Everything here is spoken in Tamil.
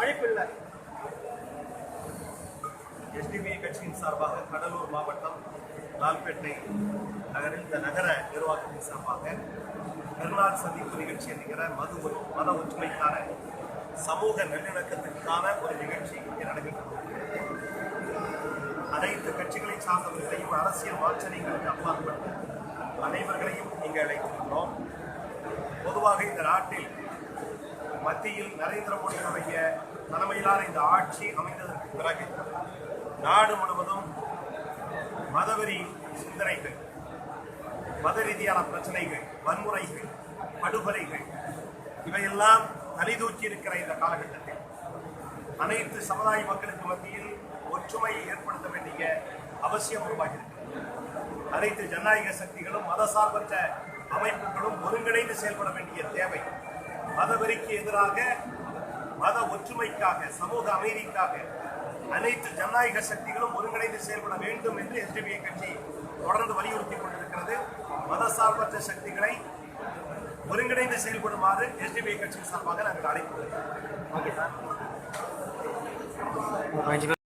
அழைப்பில்லை. எஸ்டிபி கட்சியின் சார்பாக கடலூர் மாவட்டம் லால்பேட்டை நகரில் இந்த நகர நிர்வாகத்தின் சார்பாக கருணாள் சந்திப்பு நிகழ்ச்சி என்கிற மது மத ஒற்றுமைக்கான சமூக நல்லிணக்கத்திற்கான ஒரு நிகழ்ச்சி இங்கே நடக்கின்றது அனைத்து கட்சிகளை சார்ந்தவர்களையும் அரசியல் வாச்சனைகளுக்கு அப்பாற்பட்டு அனைவர்களையும் இங்கே அழைத்திருக்கிறோம். பொதுவாக இந்த நாட்டில் மத்தியில் நரேந்திர மோடியினுடைய தலைமையிலான இந்த ஆட்சி அமைந்ததற்கு பிறகு நாடு முழுவதும் மதவெறி சிந்தனைகள் மத ரீதியான பிரச்சனைகள் வன்முறைகள் படுகொலைகள் இவையெல்லாம் தலைதூக்கி இருக்கிற இந்த காலகட்டத்தில் அனைத்து சமுதாய மக்களுக்கு மத்தியில் ஒற்றுமையை ஏற்படுத்த வேண்டிய அவசியம் உருவாகிறது அனைத்து ஜனநாயக சக்திகளும் மதசார்பற்ற அமைப்புகளும் ஒருங்கிணைந்து செயல்பட வேண்டிய தேவை மதவெறிக்கு எதிராக மத ஒற்றுமைக்காக சமூக அமைதிக்காக அனைத்து ஜனநாயக சக்திகளும் ஒருங்கிணைந்து செயல்பட வேண்டும் என்று எஸ்டிபிஐ கட்சி தொடர்ந்து வலியுறுத்தி கொண்டிருக்கிறது. மதசார்பற்ற சக்திகளை ஒருங்கிணைந்து செயல்படுமாறு எஸ்டிபிஐ கட்சியின் சார்பாக நாங்கள் அழைப்பு